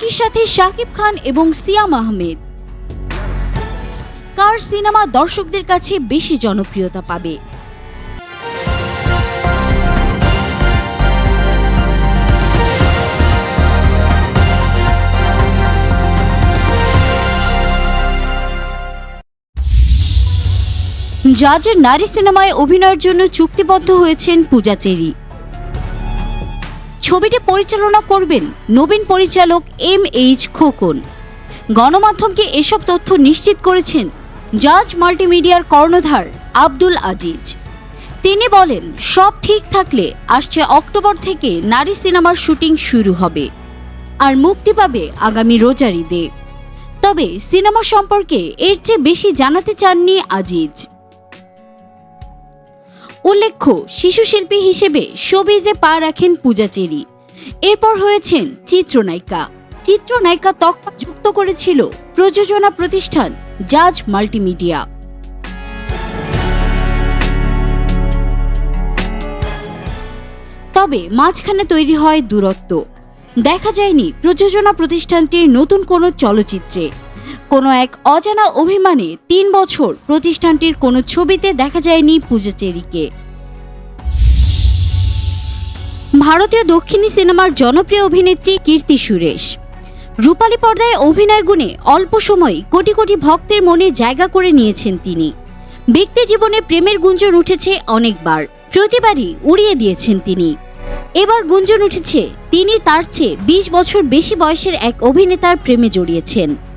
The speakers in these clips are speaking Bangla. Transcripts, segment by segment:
একই সাথে শাকিব খান এবং সিয়াম আহমেদ। কার সিনেমা দর্শকদের কাছে বেশি জনপ্রিয়তা পাবে? জাজের নারী সিনেমায় অভিনয়ের জন্য চুক্তিবদ্ধ হয়েছেন পূজা চেরি। ছবিটি পরিচালনা করবেন নবীন পরিচালক এম এইচ খোকন। গণমাধ্যমকে এসব তথ্য নিশ্চিত করেছেন জাজ মাল্টিমিডিয়ার কর্ণধার আব্দুল আজিজ। তিনি বলেন, সব ঠিক থাকলে আসছে অক্টোবর থেকে নারী সিনেমার শুটিং শুরু হবে আর মুক্তি পাবে আগামী রোজার ঈদে। তবে সিনেমা সম্পর্কে এর চেয়ে বেশি জানাতে চাননি আজিজ। উল্লেখ্য শিশু শিল্পী হিসেবে শোবিজে পা রাখেন পূজা চেরি এরপর হয়েছেন চিত্রনায়িকা। চিত্রনায়িকা তকমা যুক্ত করেছিল প্রযোজনা প্রতিষ্ঠান জাজ মাল্টিমিডিয়া। তবে মাঝখানে তৈরি হয় দূরত্ব। দেখা যায়নি প্রযোজনা প্রতিষ্ঠানটির নতুন কোনো চলচ্চিত্রে। কোনো এক অজানা অভিমানে তিন বছর প্রতিষ্ঠানটির কোনো ছবিতে দেখা যায়নি পূজা চেরিকে ভারতীয় দক্ষিণী সিনেমার জনপ্রিয় অভিনেত্রী কীর্তি সুরেশ। রূপালী পর্দায় অভিনয় গুণে অল্প সময়ে কোটি কোটি ভক্তের মনে জায়গা করে নিয়েছেন তিনি। ব্যক্তি জীবনে প্রেমের গুঞ্জন উঠেছে অনেকবার। প্রতিবারই উড়িয়ে দিয়েছেন তিনি। এবার গুঞ্জন উঠেছে, তিনি তার চেয়ে বিশ বছর বেশি বয়সের এক অভিনেতার প্রেমে জড়িয়েছেন।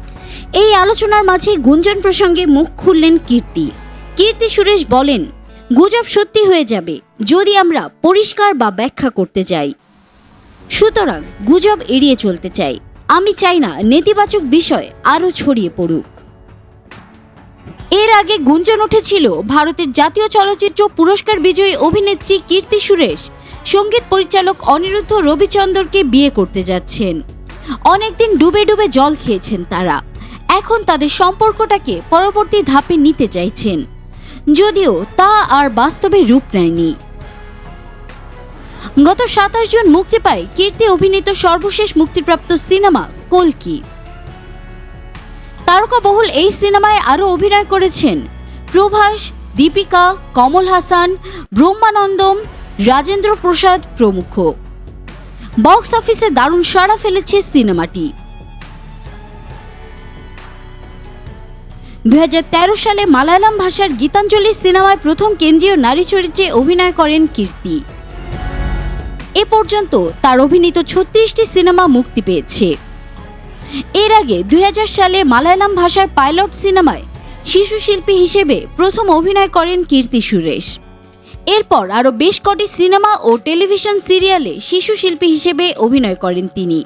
এই আলোচনার মাঝে গুঞ্জন প্রসঙ্গে মুখ খুললেন কীর্তি। কীর্তি সুরেশ বলেন, গুজব সত্যি হয়ে যাবে যদি আমরা পরিষ্কার বা ব্যাখ্যা করতে যাই সুতরাং গুজব এড়িয়ে চলতে চাই। আমি চাই না নেতিবাচক বিষয় আরও ছড়িয়ে পড়ুক। এর আগে গুঞ্জন উঠেছিল ভারতের জাতীয় চলচ্চিত্র পুরস্কার বিজয়ী অভিনেত্রী কীর্তি সুরেশ, সংগীত পরিচালক অনিরুদ্ধ রবিচন্দরকে বিয়ে করতে যাচ্ছেন। অনেকদিন ডুবে ডুবে জল খেয়েছেন তারা। এখন তাদের সম্পর্কটাকে পরবর্তী ধাপে নিতে চাইছেন। যদিও তা আর বাস্তবে রূপ নেয়নি। গত সাতাশ জুন মুক্তি পায় কীর্তি অভিনীত সর্বশেষ মুক্তিপ্রাপ্ত সিনেমা কলকি। তারকাবহুল এই সিনেমায় আরও অভিনয় করেছেন প্রভাস, দীপিকা, কমল হাসান, ব্রহ্মানন্দম রাজেন্দ্র প্রসাদ প্রমুখ। বক্স অফিসে দারুণ সাড়া ফেলেছে সিনেমাটি। দুই হাজার তেরো সালে মালায়ালাম ভাষার গীতাঞ্জলি সিনেমায় প্রথম কেন্দ্রীয় নারী চরিত্রে অভিনয় করেন কীর্তি। এ পর্যন্ত তার অভিনীত ছত্রিশটি সিনেমা মুক্তি পেয়েছে। এর আগে দুই হাজার সালে মালায়ালাম ভাষার পাইলট সিনেমায় শিশু শিল্পী হিসেবে প্রথম অভিনয় করেন কীর্তি সুরেশ। এরপর আরও বেশ কটি সিনেমা ও টেলিভিশন সিরিয়ালে শিশু শিল্পী হিসেবে অভিনয় করেন তিনি।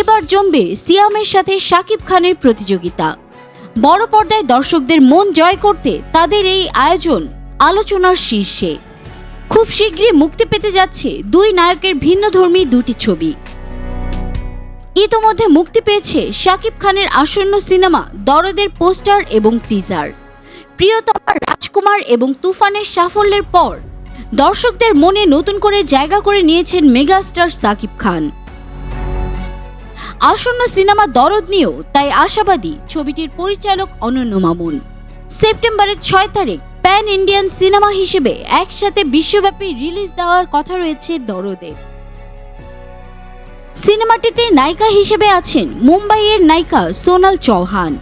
এবার জমবে সিয়ামের সাথে শাকিব খানের প্রতিযোগিতা। বড় পর্দায় দর্শকদের মন জয় করতে তাদের এই আয়োজন আলোচনার শীর্ষে। খুব শীঘ্রই মুক্তি পেতে যাচ্ছে দুই নায়কের ভিন্নধর্মী দুটি ছবি। ইতোমধ্যে মুক্তি পেয়েছে শাকিব খানের আসন্ন সিনেমা দরদের পোস্টার এবং টিজার। প্রিয়তমা রাজকুমার এবং তুফানের সাফল্যের পর দর্শকদের মনে নতুন করে জায়গা করে নিয়েছেন মেগাস্টার সাকিব খান। আসন্ন সিনেমা দরদ নিয়েও তাই আশাবাদী ছবিটির পরিচালক অনন্য মামুন। সেপ্টেম্বরের ছয় তারিখ প্যান ইন্ডিয়ান সিনেমা হিসেবে একসাথে বিশ্বব্যাপী রিলিজ দেওয়ার কথা রয়েছে দরদের সিনেমাটিতে নায়িকা হিসেবে আছেন মুম্বাইয়ের নায়িকা সোনাল চৌহান।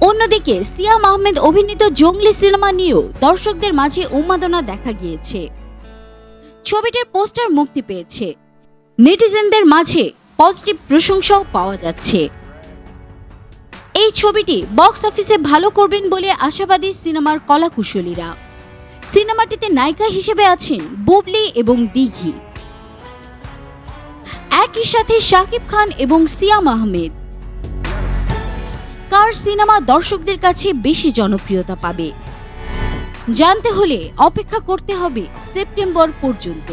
অন্যদিকে সিয়াম আহমেদ অভিনীত জঙ্গলি সিনেমা নিয়েও দর্শকদের মাঝে উন্মাদনা দেখা গিয়েছে। ছবিটির পোস্টার মুক্তি পেয়েছে। নেটিজেনদের মাঝে পজিটিভ প্রশংসাও পাওয়া যাচ্ছে। এই ছবিটি বক্স অফিসে ভালো করবেন বলে আশাবাদী সিনেমার কলাকুশলীরা। সিনেমাটিতে নায়িকা হিসেবে আছেন বুবলি এবং দিঘি। একই সাথে শাকিব খান এবং সিয়াম আহমেদ। কার সিনেমা দর্শকদের কাছে বেশি জনপ্রিয়তা পাবে? জানতে হলে অপেক্ষা করতে হবে সেপ্টেম্বর পর্যন্ত।